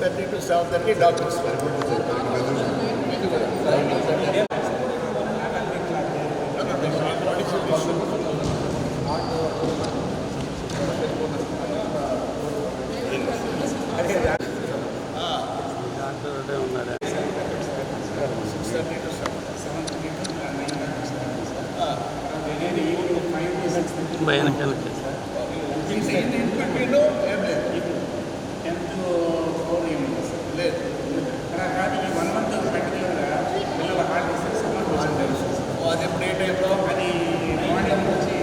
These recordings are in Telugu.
Thirty to seven thirty doctors భయానకాలకి ఏం లేదు టెన్త్ ఫోర్ ఏమి లేదు కానీ ఈ వన్ మంత్ పర్టికులర్గా పిల్లల హాలిడేస్ సమ్మర్ కోచింగ్ ఓ, అది ఎప్పుడు ఏ టైంలో అది మార్నింగ్ నుంచి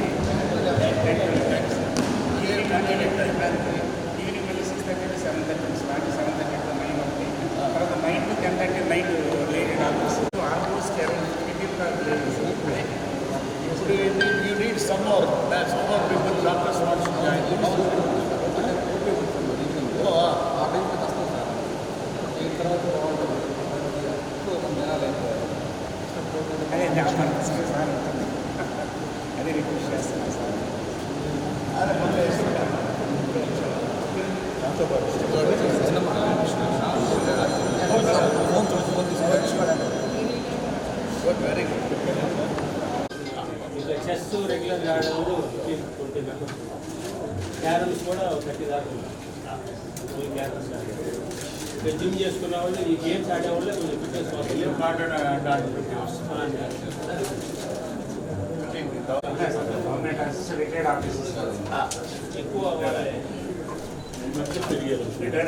ఈవినింగ్ వెళ్ళి six thirty to seven thirty start seven thirty to nine ఒకటి తర్వాత nine to ten thirty night lady doctors almost around fifteen ఇప్పుడు you need some more some more people doctors what's ఓ అదే డాక్టర్ సార్ అదే రిక్వెస్ట్ చేస్తాను సార్ అదే మొదలు వేసుకుంటాను దాంతో పాటు వెరీ గుడ్ చెస్ రెగ్యులర్ ఆడేవాళ్ళు ట్వంటీ మెంబర్స్ క్యారమ్స్ కూడా థర్టీ దాకా ఉన్నాయి క్యారమ్స్ ఆడేవాళ్ళు జిమ్ చేసుకున్న వాళ్ళు ఈ గేమ్స్ ఆడేవాళ్ళు కొంచెం ఫిట్నెస్ కోసం గవర్నమెంట్ రిటైర్డ్ ఎక్కువ వాళ్ళ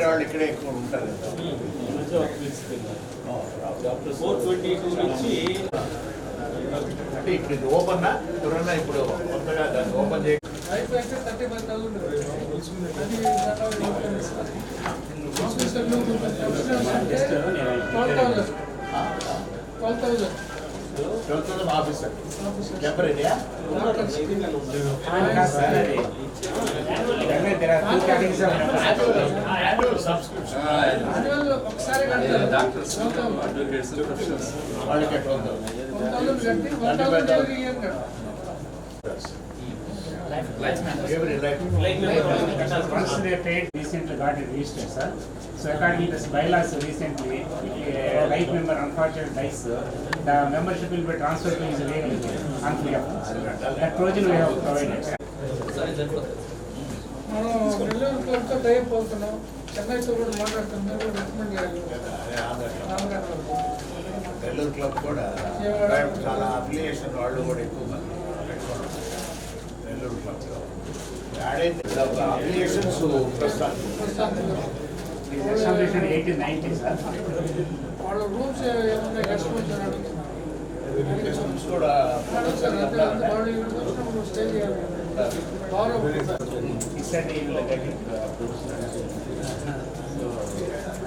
వాళ్ళు ఇక్కడే ఎక్కువ ఉంటారు ఫోర్ ట్వంటీ టూ నుంచి అంటే ఇప్పుడు ఇది ఓపెన్ ఎవరన్నా ఇప్పుడు కొత్తగా దాన్ని ఓపెన్ చేయ twelve thousand twelve thousand twelfth officer టెంపరీయా thousand కట్టి వన్ థౌసండ్ ఎవ్రీ కట్టాలి every life like Once they paid, recently got it registered, sir. So according to this bylaws recently, if a right member unfortunately dies, the membership will be transferred to his legal on free of cost. That provision we have provided. మనం నెల్లూరు కోర్టుతో టైప్ అవుతున్నాం చెన్నైతో కూడా మాట్లాడుతున్నాం మీరు కూడా రికమెండ్ చేయాలి రామగారి వరకు. నెల్లూరు క్లబ్ కూడా చాలా అఫిలియేషన్ వాళ్ళు కూడా ఎక్కువ మంది. నెల్లూరు క్లబ్ లో అఫిలియేషన్స్ ప్రస్తుతానికి ప్రస్తుతానికి It is established in eighteen ninety, sir. వాళ్ళ రూమ్స్ ఏమన్నా గెస్ట్ వచ్చారు అడుగుతున్నారు సిస్టమ్స్ కూడా అడుగుతారు అంతే అంతే వాళ్ళు ఇక్కడ వచ్చినప్పుడు స్టే చేయాలి బాగా He said he will get it uh, approved. sir. So,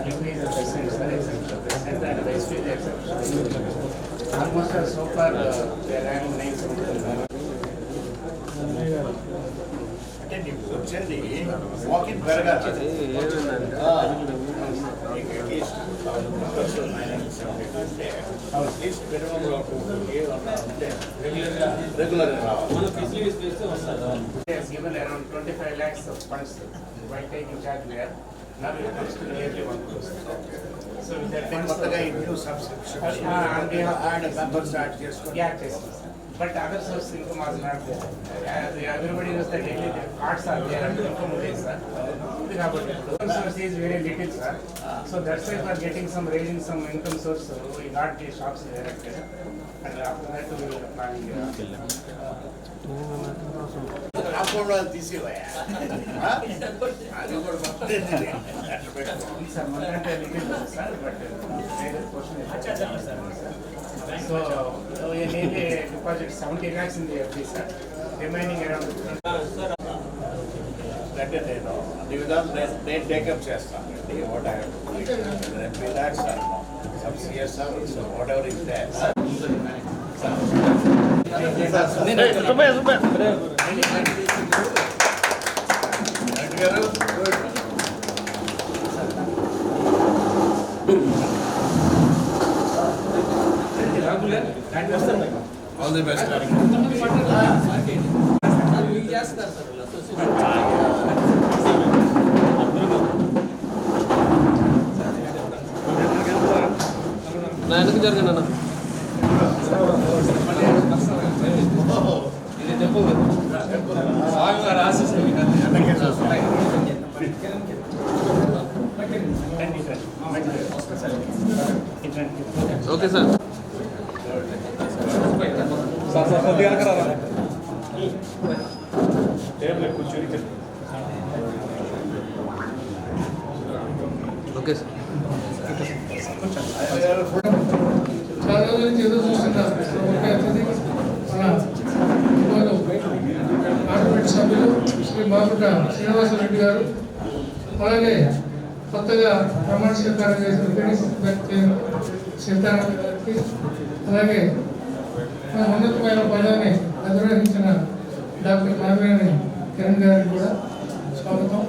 increase the percent, sir, except the percent and the SP the exception. Almost uh, so far, uh, they are having nine something. అంటే నీకు వచ్చేది వాకింగ్ పెరగాలి రెగ్యులర్గా రావాలి it comes to nearly one crore. So with that funds. కొత్తగా ఈ new Ah, have- add members add Yeah, yes, sir. But other source income was not there. As everybody knows that daily the cards are there and income is sir. ఇది కాబట్టి income source is very little, sir. So that's why for getting some, raising some income source, so we got the shops directed. And after that we will planning. uh, compound వాళ్ళు తీసేవయ్యా ఆ? అది కూడా మొత్తం Sir, Mandante little, sir, but uh, there is portion is. So, uh, we need a deposit seventy lakhs in the FD, sir. Remaining around sir అంటే నేను ఈ విధానం నేను టేకప్ చేస్తాను అండి what I relax some CSR whatever is they గారు ఆల్ ది బెస్ట్ నా వెనక జరగండి అన్న? ఇది చెప్పు స్వామివారి ఆశీస్సులు మీకు అందించండి. ఓకే సార్ ఓకే సార్ చాలా రోజుల నుంచి ఎదురు చూస్తున్నా మన పార్లమెంట్ సభ్యులు శ్రీ మాగుట శ్రీనివాసరెడ్డి గారు అలాగే కొత్తగా ప్రమాణ స్వీకారం చేసిన పిడి గారికి అలాగే మన ఉన్నతమైన పదాన్ని అధిరోహించిన డాక్టర్ నారాయణ కిరణ్ గారికి కూడా స్వాగతం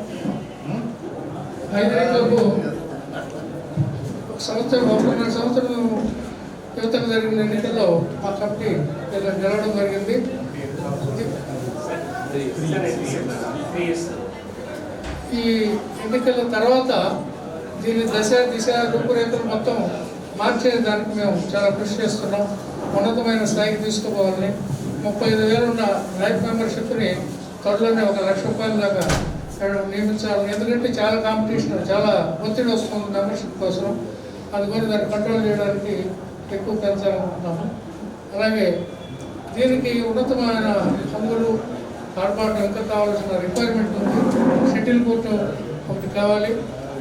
ఒక సంవత్సరం ఒకటిన్నర సంవత్సరం యువతకు జరిగిన ఎన్నికల్లో ఆ కమిటీ ఇలా గెలవడం జరిగింది. ఈ ఎన్నికల తర్వాత దీని దశ దిశ రూపురేఖలు మొత్తం మార్చే దానికి మేము చాలా కృషి చేస్తున్నాం. ఉన్నతమైన స్థాయికి తీసుకుపోవాలని ముప్పై ఐదు వేలు ఉన్న లైఫ్ మెంబర్షిప్ని త్వరలోనే ఒక లక్ష రూపాయల దాకా నియమించాలని. ఎందుకంటే చాలా కాంపిటీషన్ చాలా ఒత్తిడి వస్తుంది మెంబర్షిప్ కోసం. అందుకని దాన్ని కంట్రోల్ చేయడానికి ఎక్కువ పెంచాలనుకుంటున్నాము అలాగే దీనికి ఉన్నతమైన హంగులు ఆర్పాటు ఎంత కావాల్సిన రిక్వైర్మెంట్ ఉంది. షటిల్ కోర్టు ఒకటి కావాలి.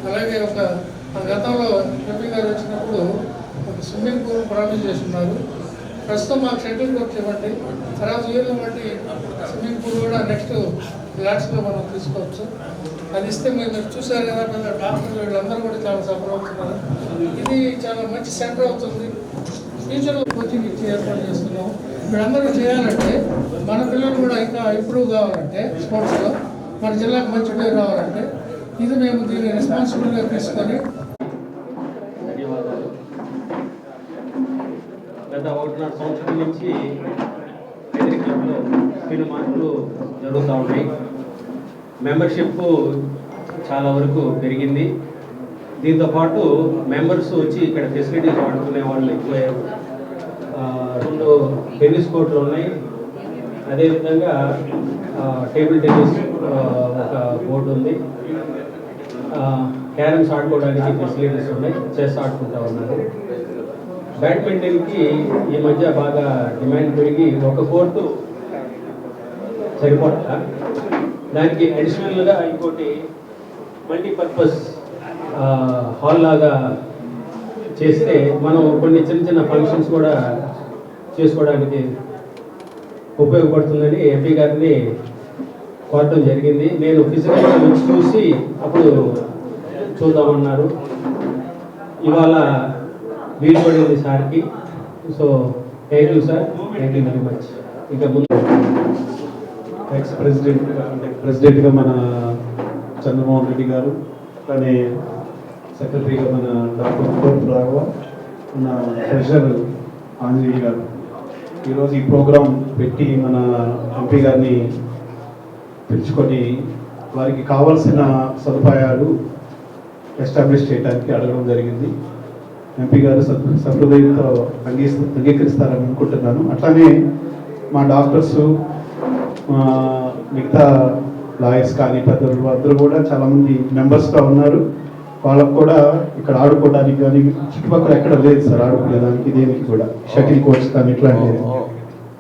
అలాగే ఒక ఆ గతంలో ఎంపీ గారు వచ్చినప్పుడు ఒక స్విమ్మింగ్ పూల్ ప్రామిస్ చేస్తున్నారు. ప్రస్తుతం మాకు షటిల్ కోర్ట్ ఇవ్వండి. తర్వాత వీళ్ళు బట్టి స్విమ్మింగ్ పూల్ కూడా నెక్స్ట్ ఫ్లాట్స్లో మనం తీసుకోవచ్చు. అది ఇస్తే మీరు చూసారు కదా పెద్ద డాక్టర్లు వీళ్ళందరూ కూడా చాలా సఫర్ అవుతున్నారు. ఇది చాలా మంచి సెంటర్ అవుతుంది. ఫ్యూచర్లో కోచింగ్ ఇచ్చి ఏర్పాటు చేస్తున్నాం. వీళ్ళందరూ చేయాలంటే మన పిల్లలు కూడా ఇంకా ఇంప్రూవ్ కావాలంటే స్పోర్ట్స్లో మన జిల్లాకు మంచి పేరు రావాలంటే ఇది మేము దీన్ని రెస్పాన్సిబుల్గా తీసుకొని ధన్యవాదాలు. గత ఒకటిన్నర సంవత్సరం నుంచి ఎదిరి క్లబ్లో మార్పులు జరుగుతూ ఉన్నాయి. మెంబర్షిప్ చాలా వరకు పెరిగింది. దీంతో పాటు మెంబర్స్ వచ్చి ఇక్కడ ఫెసిలిటీస్ వాడుకునే వాళ్ళు ఎక్కువయ్యారు. రెండు టెన్నిస్ కోర్టులు ఉన్నాయి. అదేవిధంగా టేబుల్ టెన్నిస్ ఒక బోర్డు ఉంది. క్యారమ్స్ ఆడుకోవడానికి ఫెసిలిటీస్ ఉన్నాయి. చెస్ ఆడుకుంటా ఉన్నారు. బ్యాడ్మింటన్కి ఈ మధ్య బాగా డిమాండ్ పెరిగి ఒక కోర్టు సరిపోతా దానికి అడిషనల్గా ఇంకోటి మల్టీపర్పస్ హాల్ లాగా చేస్తే మనం కొన్ని చిన్న చిన్న ఫంక్షన్స్ కూడా చేసుకోవడానికి ఉపయోగపడుతుందని ఎంపీ గారిని కోరటం జరిగింది. నేను ఫిజికల్గా వచ్చి చూసి అప్పుడు చూద్దామన్నారు. ఇవాళ వీలు పడింది సార్కి. So thank you sir. Thank you very much. ఇంకా ముందు ఎక్స్ ప్రెసిడెంట్ అంటే ప్రెసిడెంట్గా మన చంద్రమోహన్ రెడ్డి గారు అలానే సెక్రటరీగా మన డాక్టర్ కోర్టు రాఘవ మన ట్రెజరర్ ఆంజనేయ గారు. ఈరోజు ఈ ప్రోగ్రాం పెట్టి మన ఎంపీ గారిని పిలుచుకొని వారికి కావాల్సిన సదుపాయాలు ఎస్టాబ్లిష్ చేయడానికి అడగడం జరిగింది. ఎంపీ గారు సత్ సహృదయంతో అంగీస్త అంగీకరిస్తారని అనుకుంటున్నాను. అట్లానే మా డాక్టర్స్ మిగతా లాయర్స్ కానీ పెద్దలు అందరూ కూడా చాలామంది మెంబర్స్గా ఉన్నారు. వాళ్ళకు కూడా ఇక్కడ ఆడుకోవడానికి కానీ చుట్టుపక్కల ఎక్కడ లేదు సార్ ఆడుకునేదానికి దేనికి కూడా. షటిల్ కోర్ట్స్ కానీ ఇట్లాంటివి.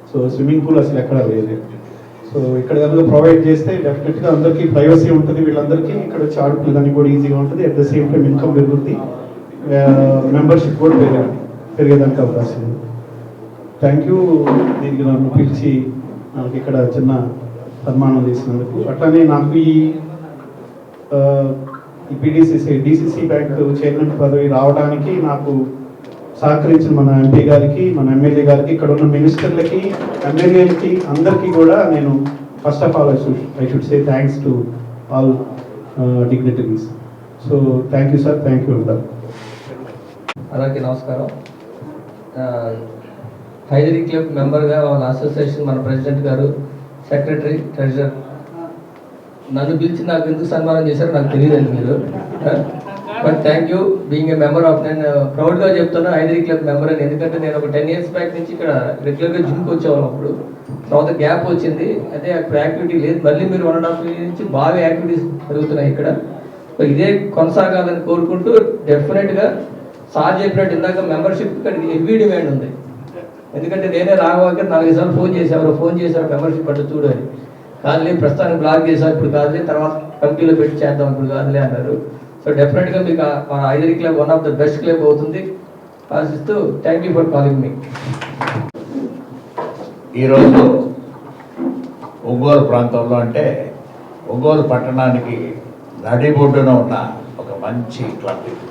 సో స్విమ్మింగ్ పూల్ అసలు ఎక్కడ లేదు. సో ఇక్కడ కనుక ప్రొవైడ్ చేస్తే డెఫినెట్గా అందరికీ ప్రైవసీ ఉంటుంది. వీళ్ళందరికీ ఇక్కడ వచ్చి ఆడుకునేదానికి కూడా ఈజీగా ఉంటుంది. At the same time income పెరుగుతుంది మెంబర్షిప్ కూడా పెరిగే పెరిగేదానికి అవకాశం ఉంది. థ్యాంక్ యూ దీనికి నన్ను పిలిచి నాకు ఇక్కడ చిన్న సన్మానం చేసినందుకు. అట్లానే నాకు ఈ ఈ పిడిసిసి డిసిసి బ్యాంక్ చైర్మన్ పదవి రావడానికి నాకు సహకరించిన మన ఎంపీ గారికి మన ఎమ్మెల్యే గారికి ఇక్కడ ఉన్న మినిస్టర్లకి ఎమ్మెల్యేలకి అందరికీ కూడా నేను first of all I should I should say thanks to all dignitaries so thank you sir thank you అందరు నమస్కారం. హైదరీ క్లబ్ మెంబర్గా వాళ్ళ అసోసియేషన్ మన ప్రెసిడెంట్ గారు సెక్రటరీ ట్రెజరర్. నన్ను పిలిచి నాకు ఎందుకు సన్మానం చేశారో నాకు తెలియదండి మీరు. But thank you being a member of నేను ప్రౌడ్గా చెప్తాను హైదరీ క్లబ్ మెంబర్ అని. ఎందుకంటే నేను ఒక టెన్ ఇయర్స్ బ్యాక్ నుంచి ఇక్కడ రెగ్యులర్గా జిమ్కి వచ్చేవాళ్ళం అప్పుడు. తర్వాత గ్యాప్ వచ్చింది. అదే అక్కడ యాక్టివిటీ లేదు. మళ్ళీ మీరు వన్ అండ్ హాఫ్ ఇయర్ నుంచి బాగా యాక్టివిటీస్ జరుగుతున్నాయి ఇక్కడ. ఇదే కొనసాగాలని కోరుకుంటూ డెఫినెట్గా సార్ చెప్పినట్టు ఇందాక మెంబర్షిప్ ఇక్కడ హెవీ డిమాండ్ ఉంది. ఎందుకంటే నేనే రాఘవాకి నాలుగు సార్లు ఫోన్ చేసేవారు ఫోన్ చేశారు మెంబర్షిప్ అంటే చూడు అని. కాదులే ప్రస్తుతానికి బ్లాక్ చేశారు. ఇప్పుడు కాదులే తర్వాత కమిటీలో పెట్టి చేద్దాం ఇప్పుడు కాదులే అన్నారు. సో డెఫినెట్గా మీకు మన ఐదరి club one of the best club అవుతుంది. ఆశిస్తూ thank you for calling me ఈరోజు ఒంగోలు ప్రాంతంలో అంటే ఒంగోలు పట్టణానికి నడిబొడ్డున ఉన్న ఒక మంచి క్లబ్ ఇది.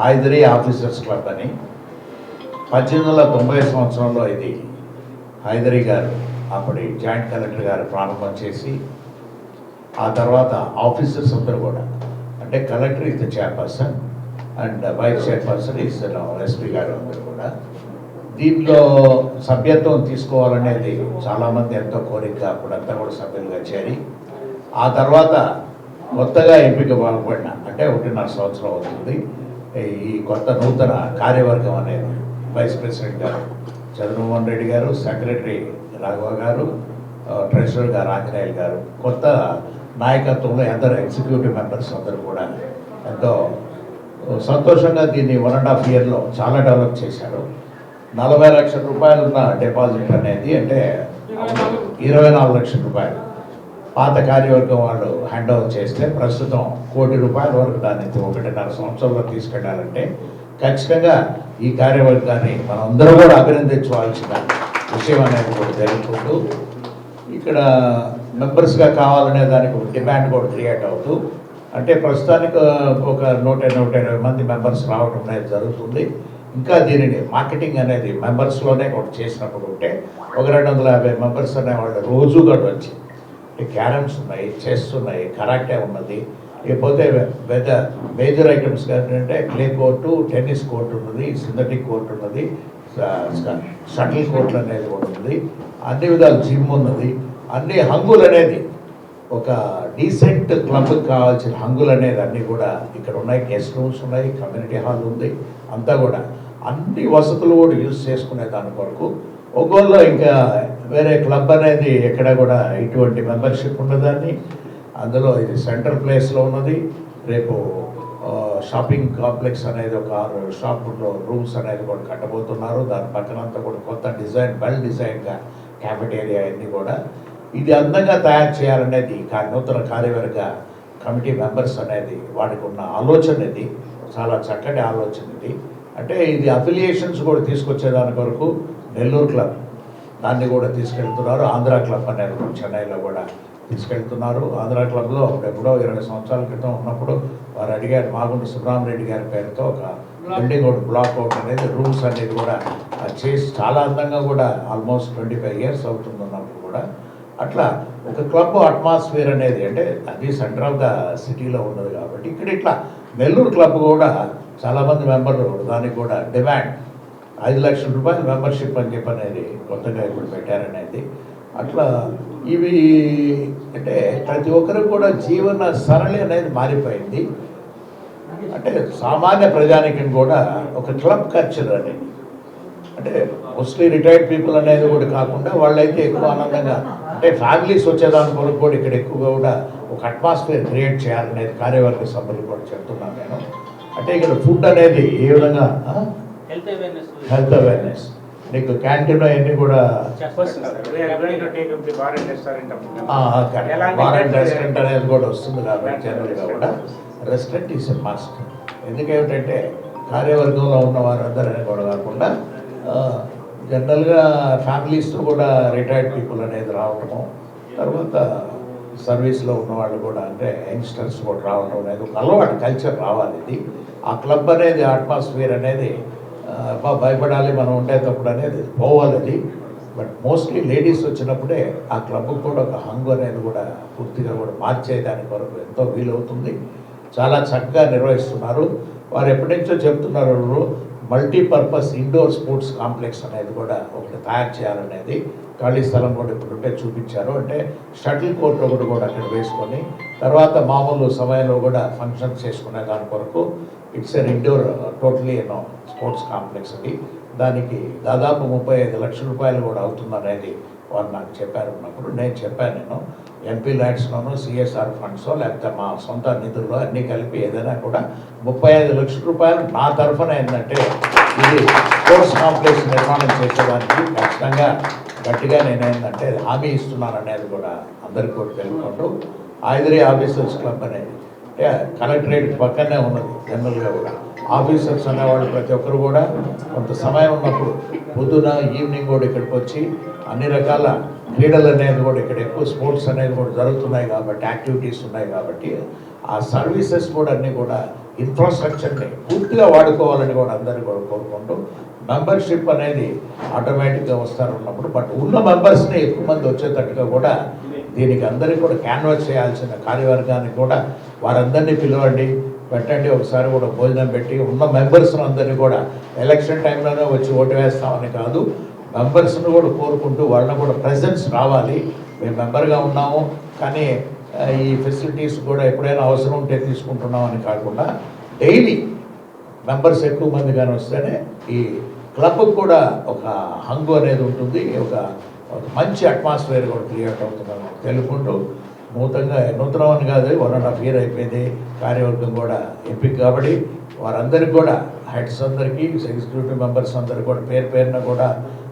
హైదరీ ఆఫీసర్స్ క్లబ్ అని. పద్దెనిమిది వందల తొంభై సంవత్సరంలో ఇది హైదరి గారు అప్పటి జాయింట్ కలెక్టర్ గారు ప్రారంభం చేసి ఆ తర్వాత ఆఫీసర్స్ అందరూ కూడా. అంటే collector is the chairperson and vice chairperson is SP గారు అందరూ కూడా. దీంట్లో సభ్యత్వం తీసుకోవాలనేది చాలామంది ఎంతో కోరిక అప్పుడంతా కూడా సభ్యులుగా చేరి ఆ తర్వాత కొత్తగా ఎంపిక బాగుపడిన అంటే ఒకటిన్నర సంవత్సరం అవుతుంది ఈ కొత్త నూతన కార్యవర్గం అనేది. వైస్ ప్రెసిడెంట్ గారు చంద్రమోహన్ రెడ్డి గారు సెక్రటరీ రాఘవ గారు ట్రెషరర్ గారు ఆంజనేయులు గారు కొత్త నాయకత్వంలో అందరు ఎగ్జిక్యూటివ్ మెంబర్స్ అందరూ కూడా ఎంతో సంతోషంగా దీన్ని వన్ అండ్ హాఫ్ ఇయర్లో చాలా డెవలప్ చేశారు. నలభై లక్షల రూపాయలు ఉన్న డిపాజిట్ అనేది అంటే ఇరవై నాలుగు లక్షల రూపాయలు. పాత కార్యవర్గం వాళ్ళు హ్యాండ్ ఓవర్ చేస్తే ప్రస్తుతం కోటి రూపాయల వరకు దాన్ని ఒకటిన్నర సంవత్సరంలో తీసుకెళ్ళాలంటే ఖచ్చితంగా ఈ కార్యవర్గాన్ని మనం కూడా అభినందించవలసిన విషయం అనేది కూడా జరుగుతుంటూ ఇక్కడ మెంబర్స్గా కావాలనే దానికి ఒక డిమాండ్ కూడా క్రియేట్ అవుతూ అంటే ప్రస్తుతానికి ఒక నూట నూట ఇరవై మంది మెంబర్స్ రావడం అనేది జరుగుతుంది. ఇంకా దీనిని మార్కెటింగ్ అనేది మెంబర్స్లోనే ఒకటి చేసినప్పుడు ఉంటే ఒక రెండు వందల యాభై మెంబర్స్ అనేవాళ్ళు రోజు కూడా వచ్చి క్యారమ్స్ ఉన్నాయి చెస్ ఉన్నాయి కరాటే ఉన్నది లేకపోతే పెద్ద మేజర్ ఐటమ్స్ ఏంటంటే క్లే కోర్టు టెన్నిస్ కోర్టు ఉన్నది సింథటిక్ కోర్టు ఉన్నది షటిల్ కోర్టు అనేది కూడా ఉంది అన్ని విధాలు జిమ్ ఉన్నది. అన్ని హంగులు అనేది ఒక డీసెంట్ క్లబ్కి కావాల్సిన హంగులు అనేది అన్నీ కూడా ఇక్కడ ఉన్నాయి. గెస్ట్ రూమ్స్ ఉన్నాయి కమ్యూనిటీ హాల్ ఉంది అంతా కూడా. అన్ని వసతులు కూడా యూజ్ చేసుకునే దాని కొరకు. ఒంగోలులో ఇంకా వేరే క్లబ్ అనేది ఎక్కడ కూడా ఇటువంటి మెంబర్షిప్ ఉండదాన్ని. అందులో ఇది సెంట్రల్ ప్లేస్లో ఉన్నది. రేపు షాపింగ్ కాంప్లెక్స్ అనేది ఒక ఆరు షాపుల్లో రూమ్స్ అనేది కూడా కట్టబోతున్నారు. దాని పక్కనంతా కూడా కొత్త డిజైన్ వెల్ డిజైన్గా క్యాఫెటేరియా అన్నీ కూడా. ఇది అందంగా తయారు చేయాలనేది నూతన కార్యవర్గ కమిటీ మెంబర్స్ అనేది వాడికి ఉన్న ఆలోచన ఇది. చాలా చక్కటి ఆలోచన ఇది. అంటే ఇది అఫిలియేషన్స్ కూడా తీసుకొచ్చేదాని కొరకు నెల్లూరు క్లబ్ దాన్ని కూడా తీసుకెళ్తున్నారు. ఆంధ్ర క్లబ్ అనేది కూడా చెన్నైలో కూడా తీసుకెళ్తున్నారు. ఆంధ్ర క్లబ్లో అప్పుడు ఎప్పుడో ఇరవై సంవత్సరాల క్రితం ఉన్నప్పుడు వారు అడిగారు మాగుంట సుబ్రహ్మరెడ్డి గారి పేరుతో ఒక బిల్డింగ్ ఒకటి బ్లాక్ అవుట్ అనేది రూమ్స్ అనేది కూడా చేసి చాలా అందంగా కూడా ఆల్మోస్ట్ ట్వంటీ ఫైవ్ ఇయర్స్ అవుతుంది ఉన్నప్పుడు కూడా. అట్లా ఒక క్లబ్ అట్మాస్ఫియర్ అనేది అంటే అది సెంటర్ ఆఫ్ ద సిటీలో ఉన్నది కాబట్టి ఇక్కడ ఇట్లా నెల్లూరు క్లబ్ కూడా చాలామంది మెంబర్లు దానికి కూడా డిమాండ్. ఐదు లక్షల రూపాయల మెంబర్షిప్ అని చెప్పి అనేది కొత్తగా ఇప్పుడు పెట్టారనేది. అట్లా ఇవి అంటే ప్రతి ఒక్కరికి కూడా జీవన సరళి అనేది మారిపోయింది. అంటే సామాన్య ప్రజానికం కూడా ఒక క్లబ్ కల్చర్ అనేది అంటే మోస్ట్లీ రిటైర్డ్ పీపుల్ అనేది కూడా కాకుండా వాళ్ళైతే ఎక్కువ ఆనందంగా అంటే ఫ్యామిలీస్ వచ్చేదాని కొరకు కూడా ఇక్కడ ఎక్కువగా కూడా ఒక అట్మాస్ఫియర్ క్రియేట్ చేయాలనేది కార్యవర్గ సభ్యులు కూడా చెప్తున్నాను నేను. అంటే ఇక్కడ ఫుడ్ అనేది ఏ విధంగా హెల్త్ అవేర్నెస్ హెల్త్ అవేర్నెస్ నీకు క్యాంటీన్ అవన్నీ కూడా బార్ అండ్ రెస్టారెంట్ అనేది కూడా వస్తుంది కాబట్టి జనరల్గా కూడా రెస్టారెంట్ ఈస్ మస్ట్ ఎందుకేమిటంటే కార్యవర్గంలో ఉన్న వారందరూ కూడా కాకుండా జనరల్గా ఫ్యామిలీస్తో కూడా రిటైర్డ్ పీపుల్ అనేది రావటము తర్వాత సర్వీస్లో ఉన్న వాళ్ళు కూడా అంటే యంగ్స్టర్స్ కూడా రావడం అనేది ఒక అలవాటు కల్చర్ రావాలి ఇది. ఆ క్లబ్ అనేది అట్మాస్ఫియర్ అనేది భయపడాలి మనం ఉండేటప్పుడు అనేది పోవాలి అది బట్ మోస్ట్లీ లేడీస్ వచ్చినప్పుడే ఆ క్లబ్ కూడా ఒక హంగు అనేది కూడా పూర్తిగా కూడా మార్చేదాని కొరకు ఎంతో వీలవుతుంది. చాలా చక్కగా నిర్వహిస్తున్నారు. వారు ఎప్పటి నుంచో చెప్తున్నారు మల్టీపర్పస్ ఇండోర్ స్పోర్ట్స్ కాంప్లెక్స్ అనేది కూడా ఒకటి తయారు చేయాలనేది ఖాళీ స్థలం కూడా ఇప్పుడు ఉంటే చూపించారు. అంటే షటిల్ కోర్ట్ ఒకటి కూడా అక్కడ వేసుకొని తర్వాత మామూలు సమయంలో కూడా ఫంక్షన్స్ చేసుకునే దాని కొరకు ఇట్స్ ఎన్ ఇండోర్ టోటలీ ఎన్నో స్పోర్ట్స్ కాంప్లెక్స్ అది. దానికి దాదాపు ముప్పై ఐదు లక్షల రూపాయలు కూడా అవుతుందనేది వారు నాకు చెప్పారు ఉన్నప్పుడు నేను చెప్పాను నేను ఎంపీ ల్యాడ్స్లోనూ సిఎస్ఆర్ ఫండ్స్ లేకపోతే మా సొంత నిధుల్లో అన్నీ కలిపి ఏదైనా కూడా ముప్పై ఐదు లక్షల రూపాయలు నా తరఫున ఏంటంటే ఇది స్పోర్ట్స్ కాంప్లెక్స్ నిర్మాణం చేసేదానికి ఖచ్చితంగా గట్టిగా నేను ఏంటంటే హామీ ఇస్తున్నాను అనేది కూడా అందరికీ కూడా తెలుపుకుంటూ ఆయుధరి ఆఫీసర్స్ క్లబ్ అనేది కలెక్టరేట్ పక్కనే ఉన్నది జనరల్గా కూడా. ఆఫీసర్స్ అనేవాళ్ళు ప్రతి ఒక్కరు కూడా కొంత సమయం ఉన్నప్పుడు పొద్దున ఈవినింగ్ కూడా ఇక్కడికి వచ్చి అన్ని రకాల క్రీడలు అనేది కూడా ఇక్కడ ఎక్కువ స్పోర్ట్స్ అనేది కూడా జరుగుతున్నాయి కాబట్టి యాక్టివిటీస్ ఉన్నాయి కాబట్టి ఆ సర్వీసెస్ కూడా అన్నీ కూడా ఇన్ఫ్రాస్ట్రక్చర్ని పూర్తిగా వాడుకోవాలని కూడా అందరూ కూడా కోరుకుంటూ మెంబర్షిప్ అనేది ఆటోమేటిక్గా వస్తారు ఉన్నప్పుడు బట్ ఉన్న మెంబర్స్ని ఎక్కువ మంది వచ్చేటట్టుగా కూడా దీనికి అందరికీ కూడా క్యాన్వాస్ చేయాల్సిన కార్యవర్గానికి కూడా వారందరినీ పిలవండి. పెట్టండి ఒకసారి కూడా భోజనం పెట్టి ఉన్న మెంబర్స్ని అందరినీ కూడా ఎలక్షన్ టైంలోనే వచ్చి ఓటు వేస్తామని కాదు మెంబర్స్ని కూడా కోరుకుంటూ వాళ్ళని కూడా ప్రెజెన్స్ రావాలి. మేము మెంబర్గా ఉన్నాము కానీ ఈ ఫెసిలిటీస్ కూడా ఎప్పుడైనా అవసరం ఉంటే తీసుకుంటున్నాం అని కాకుండా డైలీ మెంబర్స్ ఎక్కువ మంది కానీ వస్తేనే ఈ క్లబ్కి కూడా ఒక హంగు అనేది ఉంటుంది ఒక మంచి అట్మాస్ఫియర్ కూడా క్రియేట్ అవుతున్నాను తెలుపుకుంటూ నూతనంగా నూతనం అని కాదు వన్ అండ్ హాఫ్ ఇయర్ అయిపోయింది. కార్యవర్గం కూడా ఎంపిక కాబట్టి వారందరికీ కూడా హెడ్స్ అందరికీ ఎగ్జిక్యూటివ్ మెంబర్స్ అందరికీ కూడా పేరు పేరున కూడా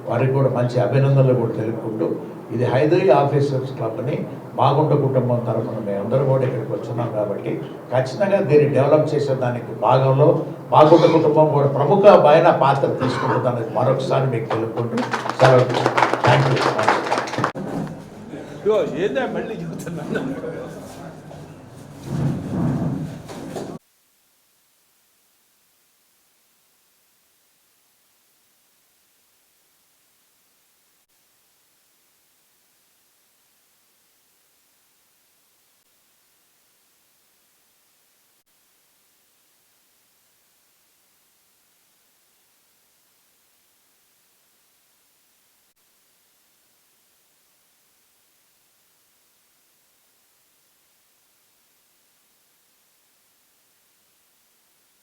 వారికి కూడా మంచి అభినందనలు కూడా తెలుపుకుంటూ ఇది హైదరి ఆఫీసర్స్ క్లబ్ని బాగుంట కుటుంబం తరఫున మేమందరం కూడా ఇక్కడికి వచ్చున్నాం కాబట్టి ఖచ్చితంగా దీన్ని డెవలప్ చేసే దానికి భాగంలో బాగుంట కుటుంబం కూడా ప్రముఖ పైన పాత్ర తీసుకుంటుందని మరొకసారి మీకు తెలుపుకుంటూ సెలవు 그 옛날 멀리 기부터 만나는 거예요.